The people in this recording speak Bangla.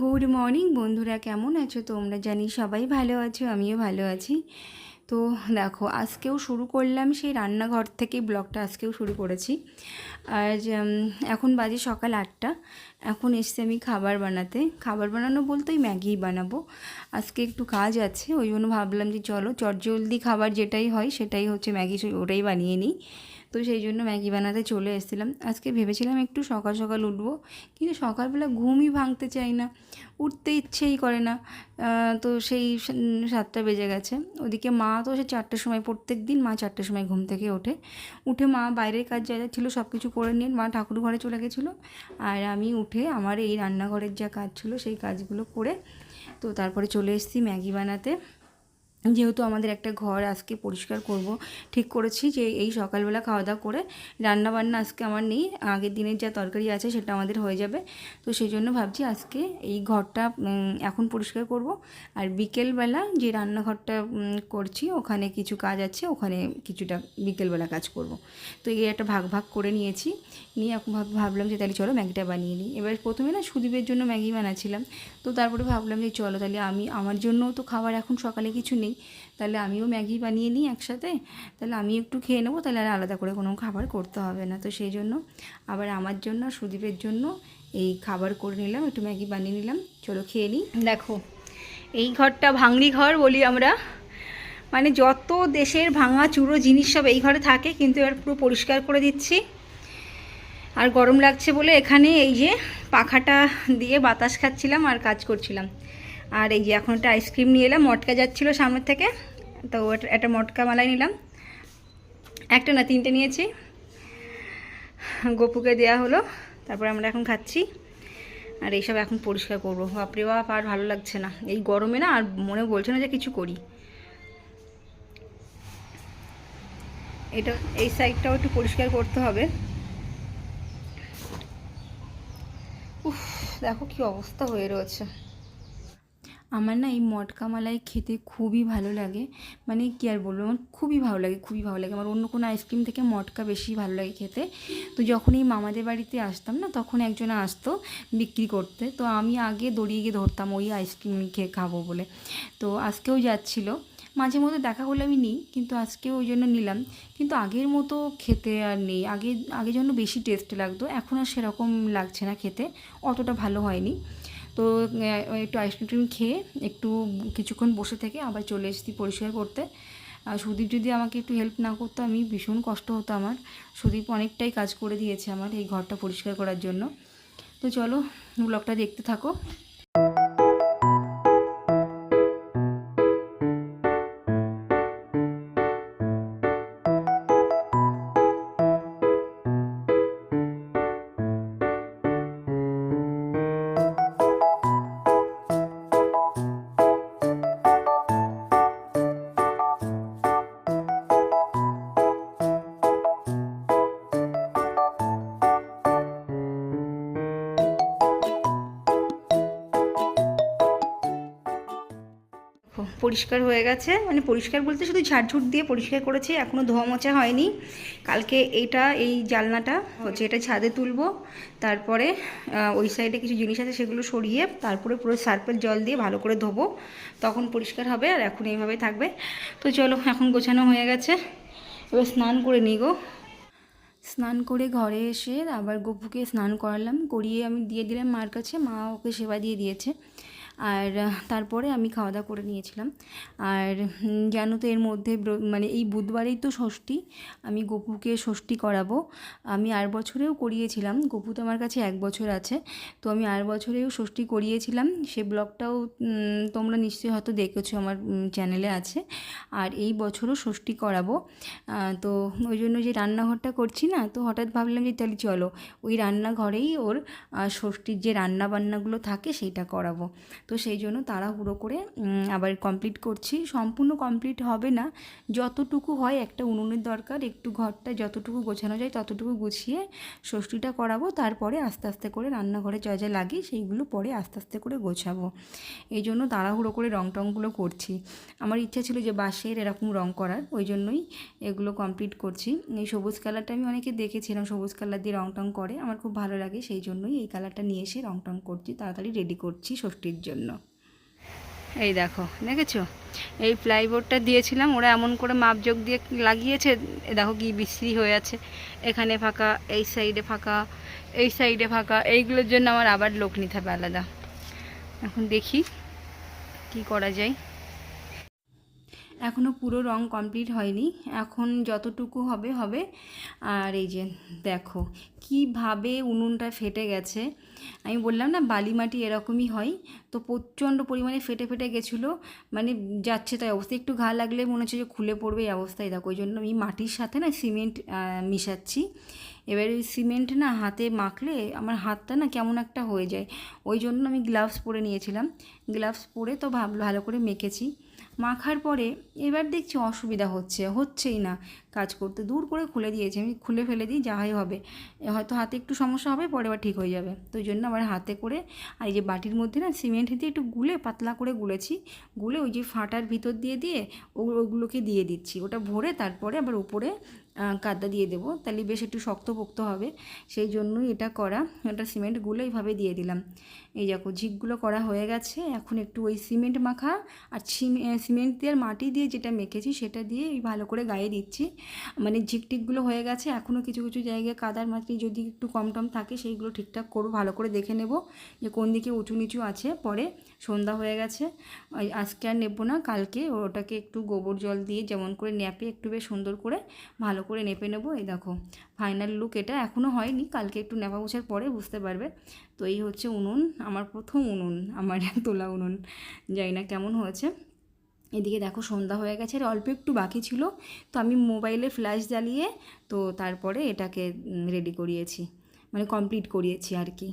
গুড মর্নিং বন্ধুরা, কেমন আছো তোমরা? জানি সবাই ভালো আছো, আমিও ভালো আছি। তো দেখো, আজকেও শুরু করলাম সেই রান্নাঘর থেকে ব্লগটা আজকেও শুরু করেছি। আর এখন বাজে সকাল আটটা। এখন এসছি আমি খাবার বানাতে। খাবার বানানো বলতে ওই ম্যাগি বানাবো। আজকে একটু কাজ আছে, ওই জন্য ভাবলাম যে চলো চটজলদি খাবার যেটাই হয় সেটাই হচ্ছে ম্যাগি, ওটাই বানিয়ে নিই। তো সেই জন্য ম্যাগি বানাতে চলে এসেছিলাম। আজকে ভেবেছিলাম একটু সকাল সকাল উঠবো, কিন্তু সকালবেলা ঘুমই ভাঙতে চাই না, উঠতে ইচ্ছেই করে না। তো সেই সাতটা বেজে গেছে। ওদিকে মা তো সে চারটের সময়, প্রত্যেক দিন মা চারটের সময় ঘুম থেকে ওঠে। উঠে মা বাইরের কাজ যা যা ছিল সব কিছু করে নিয়ে মা ঠাকুর ঘরে চলে গেছিল। আর আমি উঠে আমার এই রান্নাঘরের যা কাজ ছিল সেই কাজগুলো করে তো তারপরে চলে এসেছি ম্যাগি বানাতে। যেহেতু আমাদের একটা ঘর আজকে পরিষ্কার করব, ঠিক করেছি যে এই সকালবেলা খাওয়া দাওয়া করে রান্না বান্না আজকে আমার নেই, আগের দিনের যা তরকারি আছে সেটা আমাদের হয়ে যাবে। তো সেই জন্য ভাবছি আজকে এই ঘরটা এখন পরিষ্কার করব। আর বিকেলবেলা যে রান্নাঘরটা করছি, ওখানে কিছু কাজ আছে, ওখানে কিছুটা বিকেলবেলা কাজ করব। তো এই একটা ভাগ ভাগ করে নিয়েছি। নিয়ে এখন ভাব- ভাবলাম যে তাহলে চলো ম্যাগিটা বানিয়ে নিই। এবার প্রথমে না সুদীপের জন্য ম্যাগি বানাচ্ছিলাম। তো তারপরে ভাবলাম যে চলো তাহলে আমি, আমার জন্যও তো খাবার এখন সকালে কিছু নেই। তাহলে আমিও ম্যাগি বানিয়ে নিই একসাথে। তাহলে আমি একটু খেয়ে নেব, তাহলে আর আলাদা করে কোনো খাবার করতে হবে না। তো সেই জন্য আবার আমার জন্য সুদীপের জন্য এই খাবার করে নিলাম, একটু ম্যাগি বানিয়ে নিলাম। চলো খেয়ে নিই। দেখো, এই ঘরটা ভাঙড়ি ঘর বলি আমরা। মানে যত দেশের ভাঙা চুরো জিনিস সব এই ঘরে থাকে, কিন্তু এবার পুরো পরিষ্কার করে দিচ্ছি। আর গরম লাগছে বলে এখানে এই যে পাখাটা দিয়ে বাতাস খাচ্ছিলাম আর কাজ করছিলাম। আর এই যে এখন একটা আইসক্রিম নিয়ে এলাম, মটকা যাচ্ছিল সামনের থেকে, তো ওটা- একটা মটকা মালাই নিলাম। একটা না, তিনটে নিয়েছি। গপুকে দেয়া হলো, তারপরে আমরা এখন খাচ্ছি। আর এইসব এখন পরিষ্কার করব। বাপরে বাপ, আর ভালো লাগছে না। এই গরমে না, আর মনে বলছে না যে কিছু করি। এটা, এই সাইডটাও একটু পরিষ্কার করতে হবে। উফ, দেখো কি অবস্থা হয়ে রয়েছে। আমার না এই মটকা মালাই খেতে খুবই ভালো লাগে। মানে কি আর বলব, আমার খুবই ভালো লাগে, খুবই ভালো লাগে। আমার অন্য কোনো আইসক্রিম থেকে মটকা বেশি ভালো লাগে খেতে। তো যখন এই মামাদের বাড়িতে আসতাম না, তখন একজন আসতো বিক্রি করতে। তো আমি আগে দড়িয়ে গিয়ে ধরতাম ওই আইসক্রিম খেয়ে খাব বলে। তো আজকেও যাচ্ছিল। মাঝে মধ্যে দেখা করলে আমি নিই, কিন্তু আজকে ওই জন্য নিলাম। কিন্তু আগের মতো খেতে আর নেই। আগে আগে জন্য বেশি টেস্ট লাগতো, এখন আর সেরকম লাগছে না খেতে। অতটা ভালো হয়নি। তো একটু আইসক্রিম খেয়ে একটু কিছুক্ষণ বসে থেকে আবার চলে এসেছি পরিষ্কার করতে। আর সুদীপ যদি আমাকে একটু হেল্প না করতো, আমি ভীষণ কষ্ট হতো আমার। সুদীপ অনেকটাই কাজ করে দিয়েছে আমার এই ঘরটা পরিষ্কার করার জন্য। তো চলো ব্লগটা দেখতে থাকো। পরিষ্কার হয়ে গেছে। মানে পরিষ্কার বলতে শুধু ঝাড়ঝুট দিয়ে পরিষ্কার করেছি এখনও ধোয়া মোছা হয়নি। কালকে এইটা, এই জালনাটা হচ্ছে এটা ছাদে তুলবো। তারপরে ওই সাইডে কিছু জিনিস আছে সেগুলো সরিয়ে তারপরে পুরো সার্পের জল দিয়ে ভালো করে ধোবো। তখন পরিষ্কার হবে আর এখন এইভাবেই থাকবে। তো চলো, এখন গোছানো হয়ে গেছে। এবার স্নান করে নিই গো। স্নান করে ঘরে এসে আবার গপুকে স্নান করালাম। করিয়ে আমি দিয়ে দিলাম মার কাছে। মা ওকে সেবা দিয়ে দিয়েছে। আর তারপরে আমি খাওয়া দাওয়া করে নিয়েছিলাম। আর জানো তো এর মধ্যে মানে এই বুধবারেই তো ষষ্ঠী, আমি গপুকে ষষ্ঠী করাবো। আমি আর বছরেও করিয়েছিলাম, গপু তো আমার কাছে এক বছর আছে। তো আমি আর বছরেও ষষ্ঠী করিয়েছিলাম, সে ব্লগটাও তোমরা নিশ্চয়ই হয়তো দেখেছ, আমার চ্যানেলে আছে। আর এই বছরও ষষ্ঠী করাবো। তো ওই জন্য যে রান্নাঘরটা করছি না, তো হঠাৎ ভাবলাম যে তাহলে চলো, ওই রান্নাঘরেই ওর ষষ্ঠীর যে রান্না বান্নাগুলো থাকে, সেইটা করাবো। তো সেই জন্য তাড়াহুড়ো করে আবার কমপ্লিট করছি। সম্পূর্ণ কমপ্লিট হবে না। যতটুকু হয় একটা উনুনের দরকার, একটু ঘরটা যতটুকু গোছানো যায় ততটুকু গুছিয়ে ষষ্ঠীটা করাবো। তারপরে আস্তে আস্তে করে রান্নাঘরে যা যা লাগে সেইগুলো পরে আস্তে আস্তে করে গোছাবো। এই জন্য তাড়াহুড়ো করে রং টংগুলো করছি। আমার ইচ্ছা ছিল যে বাঁশের এরকম রং করার, ওই জন্যই এগুলো কমপ্লিট করছি। এই সবুজ কালারটা আমি অনেকে দেখেছিলাম, সবুজ কালার দিয়ে রং টং করে। আমার খুব ভালো লাগে, সেই জন্যই এই কালারটা নিয়ে এসে রং টং করছি, তাড়াতাড়ি রেডি করছি ষষ্ঠীর জন্য। এই দেখো, দেখেছ? এই প্লাইবোর্ডটা দিয়েছিলাম, ওরা এমন করে মাপজোক দিয়ে লাগিয়েছে। দেখো কি বিশ্রী হয়ে আছে। এখানে ফাঁকা, এই সাইডে ফাঁকা, এই সাইডে ফাঁকা। এইগুলোর জন্য আমার আবার লোক নিতে হবে আলাদা। এখন দেখি কি করা যায়। এখনও পুরো রং কমপ্লিট হয়নি। এখন যতটুকু হবে হবে। আর এই যে দেখো, কীভাবে উনুনটা ফেটে গেছে। আমি বললাম না বালি মাটি এরকমই হয়। তো প্রচণ্ড পরিমাণে ফেটে ফেটে গেছিল। মানে যাচ্ছে তাই অবস্থা। একটু ঘা লাগলে মনে হচ্ছে যে খুলে পড়বে এই অবস্থায়। দেখো, ওই জন্য আমি মাটির সাথে না সিমেন্ট মিশাচ্ছি। এবার ওই সিমেন্ট না হাতে মাখলে আমার হাতটা না কেমন একটা হয়ে যায়। ওই জন্য আমি গ্লাভস পরে নিয়েছিলাম। গ্লাভস পরে তো ভালো করে মেখেছি। মাখার পরে এবার দেখছি অসুবিধা হচ্ছে হচ্ছেই না। কাজ করতে। দূর করে খুলে দিয়েছি, আমি খুলে ফেলে দিই যাহাই হবে। হয়তো হাতে একটু সমস্যা হবে, পরে আবার ঠিক হয়ে যাবে। তো ওই জন্য আবার হাতে করে আর এই যে বাটির মধ্যে না সিমেন্ট দিয়ে একটু গুলে পাতলা করে গুলেছি। গুলে ওই যে ফাটার ভিতর দিয়ে দিয়ে ওগুলোকে দিয়ে দিচ্ছি। ওটা ভরে তারপরে আবার উপরে কাদা দিয়ে দেবো। তাহলে বেশ একটু শক্তপোক্ত হবে। সেই জন্যই এটা করা। এটা সিমেন্টগুলো এইভাবে দিয়ে দিলাম। এই দেখো, ঝিকগুলো করা হয়ে গেছে। এখন একটু ওই সিমেন্ট মাখা আর সিমে- সিমেন্ট দিয়ে মাটি দিয়ে যেটা মেখেছি সেটা দিয়ে ভালো করে গায়ে দিচ্ছি। মানে ঝিকটিকগুলো হয়ে গেছে, এখনও কিছু কিছু জায়গায় কাদার মাটি যদি একটু কম টম থাকে সেইগুলো ঠিকঠাক করব, ভালো করে দেখে নেব যে কোন দিকে উঁচু নিচু আছে। পরে সন্ধ্যা হয়ে গেছে আজকে আর নেব না, কালকে ওটাকে একটু গোবর জল দিয়ে যেমন করে ন্যাপে একটু বেশ সুন্দর করে ভালো করে নেপে নেব। এই দেখো, ফাইনাল লুক এটা, এখনও হয়নি, কালকে একটু নেপা মোছার পরে বুঝতে পারবে। তো এই হচ্ছে উনুন, আমার প্রথম উনুন, আমার তোলা উনুন, জানি না কেমন হয়েছে। এদিকে দেখো সন্ধ্যা হয়ে গেছে, আর অল্প একটু বাকি ছিল। তো আমি মোবাইলে ফ্ল্যাশ জ্বালিয়ে তো তারপরে এটাকে রেডি করিয়েছি। মানে কমপ্লিট করিয়েছি আর কি।